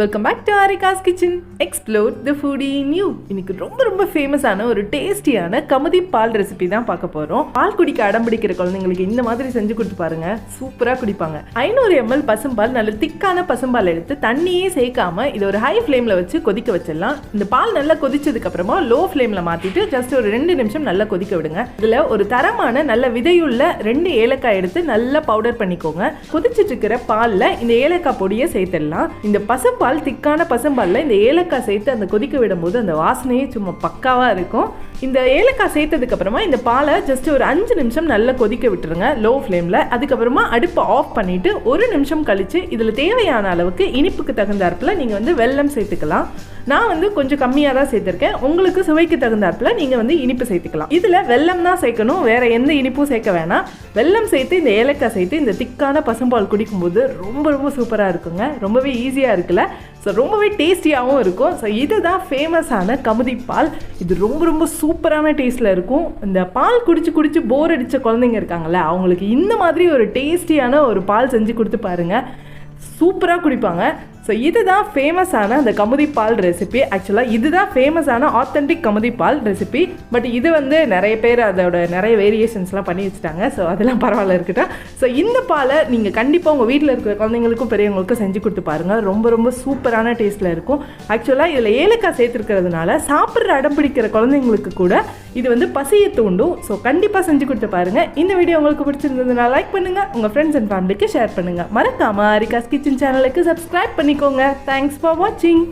Welcome back to Arika's kitchen explore the foodie new இன்னைக்கு ரொம்ப ரொம்ப ஃபேமஸான ஒரு டேஸ்டியான கமதி பால் ரெசிபி தான் பார்க்க போகிறோம் பால் குடிக்க அடம் பிடிக்கிற குழந்தைங்களுக்கு இந்த மாதிரி செஞ்சு கொடுத்து பாருங்க. சூப்பராக குடிப்பாங்க. ஐநூறு எம்எல் பசும்பால் நல்ல திக்கான பசும்பால் எடுத்து தண்ணியே சேர்க்காம இதை ஒரு ஹை ஃப்ளேமில் வச்சு கொதிக்க வச்சிடலாம். இந்த பால் நல்லா கொதிச்சதுக்கு அப்புறமா லோ ஃப்ளேமில் மாற்றிட்டு ஜஸ்ட் ஒரு ரெண்டு நிமிஷம் நல்லா கொதிக்க விடுங்க. இதில் ஒரு தரமான நல்ல விதையுள்ள ரெண்டு ஏலக்காய் எடுத்து நல்லா பவுடர் பண்ணிக்கோங்க. கொதிச்சிட்டு இருக்கிற பாலில் இந்த ஏலக்காய் பொடியை சேர்த்துடலாம். இந்த பசும்பால் திக்கான பசும்பாலில் இந்த ஏலக்காய் சேர்த்து அந்த கொதிக்க விடும்போது அந்த வாசனையே சும்மா பக்காவாக இருக்கும். இந்த ஏலக்காய் சேர்த்ததுக்கு அப்புறமா இந்த பாலை ஜஸ்ட் ஒரு அஞ்சு நிமிஷம் நல்லா கொதிக்க விட்டுருங்க லோ ஃப்ளேமில் அதுக்கப்புறமா அடுப்பை ஆஃப் பண்ணிவிட்டு ஒரு நிமிஷம் கழித்து இதில் தேவையான அளவுக்கு இனிப்புக்கு தகுந்தாற்பில் நீங்கள் வந்து வெல்லம் சேர்த்துக்கலாம். நான் வந்து கொஞ்சம் கம்மியாக தான் சேர்த்துருக்கேன். உங்களுக்கு சுவைக்கு தகுந்தாற்பில் நீங்கள் வந்து இனிப்பு சேர்த்துக்கலாம். இதில் வெல்லம் தான் சேர்க்கணும். வேறு எந்த இனிப்பும் சேர்க்க வேணாம். வெல்லம் சேர்த்து இந்த ஏலக்காய் சேர்த்து இந்த திக்கான பசும்பால் குடிக்கும்போது ரொம்ப ரொம்ப சூப்பராக இருக்குங்க. ரொம்பவே ஈஸியாக இருக்குல்ல. ஸோ ரொம்பவே டேஸ்டியாகவும் இருக்கும். ஸோ இதுதான் ஃபேமஸான கமுதி பால் இது ரொம்ப ரொம்ப சூப்பரான டேஸ்ட்டில் இருக்கும். இந்த பால் குடிச்சு குடிச்சு போர் அடித்த குழந்தைங்க இருக்காங்கல்ல அவங்களுக்கு இந்த மாதிரி ஒரு டேஸ்டியான ஒரு பால் செஞ்சு கொடுத்து பாருங்கள் சூப்பராக குடிப்பாங்க. ஸோ இதுதான் ஃபேமஸான அந்த கமுதி பால் ரெசிபி ஆக்சுவலாக இதுதான் ஃபேமஸான ஆத்தென்டிக் கமுதி பால் ரெசிபி பட் இது வந்து நிறைய பேர் அதோட நிறைய வேரியேஷன்ஸ்லாம் பண்ணி வச்சுட்டாங்க. ஸோ அதெல்லாம் பரவாயில்ல இருக்கட்டும். ஸோ இந்த பாலை நீங்கள் கண்டிப்பாக உங்கள் வீட்டில் இருக்கிற குழந்தைங்களுக்கும் பெரியவங்களுக்கும் செஞ்சு கொடுத்து பாருங்கள் ரொம்ப ரொம்ப சூப்பரான டேஸ்ட்டில் இருக்கும். ஆக்சுவலாக இதில் ஏலக்காய் சேர்த்துருக்கிறதுனால சாப்பிட்ற அடம் பிடிக்கிற குழந்தைங்களுக்கு கூட இது வந்து பசியை தூண்டும். ஸோ கண்டிப்பாக செஞ்சு கொடுத்து பாருங்கள் இந்த வீடியோ உங்களுக்கு பிடிச்சிருந்ததுனா லைக் பண்ணுங்கள் உங்கள் ஃப்ரெண்ட்ஸ் அண்ட் ஃபேமிலிக்கு ஷேர் பண்ணுங்கள் மறக்காமல் அரிகாஸ் கிச்சன் சேனலுக்கு சப்ஸ்கிரைப் பண்ணிக்கோங்க தேங்க்ஸ் ஃபார் வாட்சிங்